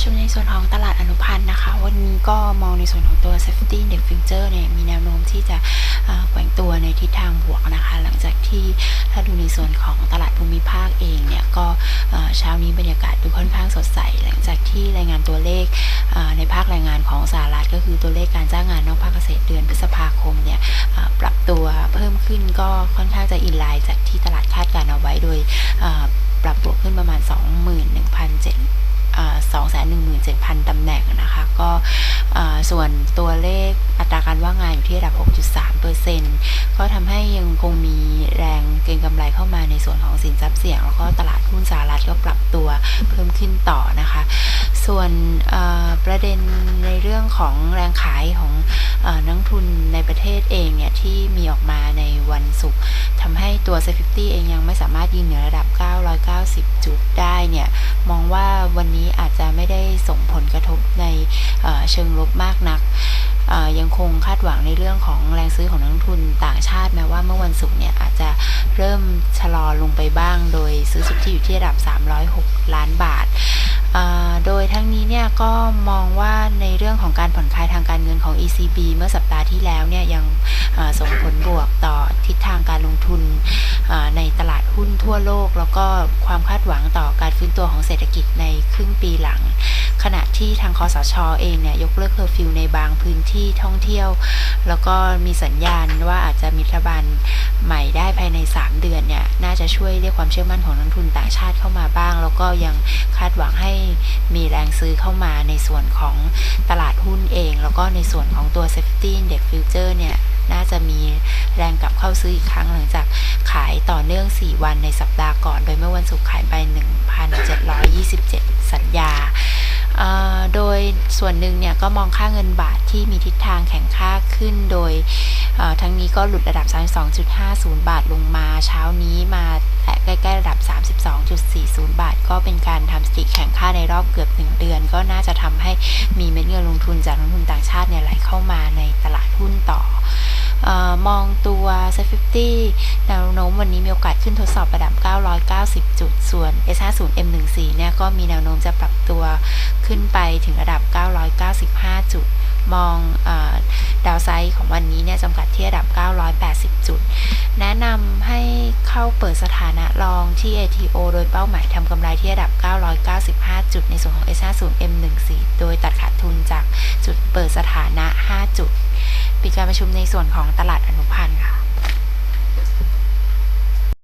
ชมในส่วนของตลาดอนุพันธ์นะคะ วันนี้ก็มองในส่วนของตัว Safety Index Future เนี่ยมีแนวโน้มที่จะแกว่งตัวในทิศทางบวกนะคะ หลังจากที่ถ้าดูในส่วนของตลาดภูมิภาคเองเนี่ยก็เช้านี้บรรยากาศดูค่อนข้างสดใส หลังจากที่รายงานตัวเลขในภาคแรงงานของสหรัฐก็คือตัวเลขการจ้างงานนอกภาคเกษตรเดือนพฤษภาคมเนี่ยปรับตัวเพิ่มขึ้นก็ค่อนข้างจะอินไลน์จากที่ตลาดคาดการณ์เอาไว้โดยเอ่อปรับบวกขึ้นประมาณ 21,700 217,000 ตำแหน่งนะคะ ก็ส่วนตัวเลขอัตราการว่างงานอยู่ที่ระดับ 6.3%ก็ทำให้ยังคงมีแรงเก็งกำไรเข้ามาในส่วนของสินทรัพย์เสี่ยง แล้วก็ตลาดหุ้นสหรัฐก็ปรับตัวเพิ่มขึ้นต่อนะคะ ส่วนประเด็นในเรื่องของแรงขายของอนักทุนในประเทศเองเนี่ยที่มีออกมาในวันศุกร์ทำให้ตัว s 50เองยังไม่สามารถยืนเหนือระดับ 990 จุดได้เนี่ยมองว่าวันนี้อาจจะ ส่งผลกระทบในเเชิงลบมากนัก ยังคงคาดหวังในเรื่องของแรงซื้อของนักทุนต่างชาติแม้ว่าเมื่อวันศุกร์เนี่ยอาจจะเริ่มชะลอลงไปบ้าง โดยซื้อสุทธิอยู่ที่ระดับ 306 ล้านบาทโดยทั้งนี้เนี่ยก็มองว่าในเรื่องของการผ่อนคลายทางการเงินของ ECB เมื่อสัปดาห์ที่แล้วเนี่ยยังส่งผลบวกต่อทิศทางการลงทุนในตลาดหุ้นทั่วโลก แล้วก็ความคาดหวังต่อก ฟื้นตัวของเศรษฐกิจในครึ่งปีหลัง ขณะที่ทางคอสชเองเนี่ยยกเลิกเคอร์ฟิวในบางพื้นที่ท่องเที่ยว แล้วก็มีสัญญาณว่าอาจจะมีรัฐบาลใหม่ใ3 เดือนเนี่ยน่าจะช่วยเรียกความเชื่อมั่นของนักทุนต่างชาติเข้ามาบ้าง แล้วก็ยังคาดหวังให้มีแรงซื้อเข้ามาในส่วนของตลาดหุ้นเอง แล้วก็ในส่วนของตัว Safety Index Future เนี่ยน่าจะมีแรงกลับเข้าซื้ออีกครั้งหลังจากขายต่อเนื่อง 4 วันในสัปดาห์ก่อน โดยเมื่อวันศุกร์ขายไป 1,727 สัญญาเอ่อโดยส่วนหนึ่งเนี่ยก็มองค่าเงินบาทที่มีทิศทางแข็งค่าขึ้นโดย ทั้งนี้ก็หลุดระดับ 32.50 บาทลงมาเช้านี้มาแตะใกล้ๆระดับ 32.40 บาท ก็เป็นการทำสติแข่งค่าในรอบเกือบ 1 เดือน ก็น่าจะทำให้มีเม็ดเงินลงทุนจากนักลงทุนต่างชาติเนี่ยไหลเข้ามาในตลาดหุ้นต่อออมองตัว s 50แนวโน้มวันนี้มีโอกาสขึ้นทดสอบระดับ 990 จุด ส่วน S50 M14 เนี่ยก็มีแนวโน้มจะปรับตัวขึ้นไปถึงระดับ 995 จุด มองอ ดาวไซด์ของวันนี้เนี่ยจำกัดที่ระดับ 980 จุด แนะนำให้เข้าเปิดสถานะรองที่ ATO โดยเป้าหมายทำกำไรที่ระดับ 995 จุด ในส่วนของ S50 M14 โดยตัดขาดทุนจากจุดเปิดสถานะ 5 จุด ปิดการประชุมในส่วนของตลาดอนุพันธ์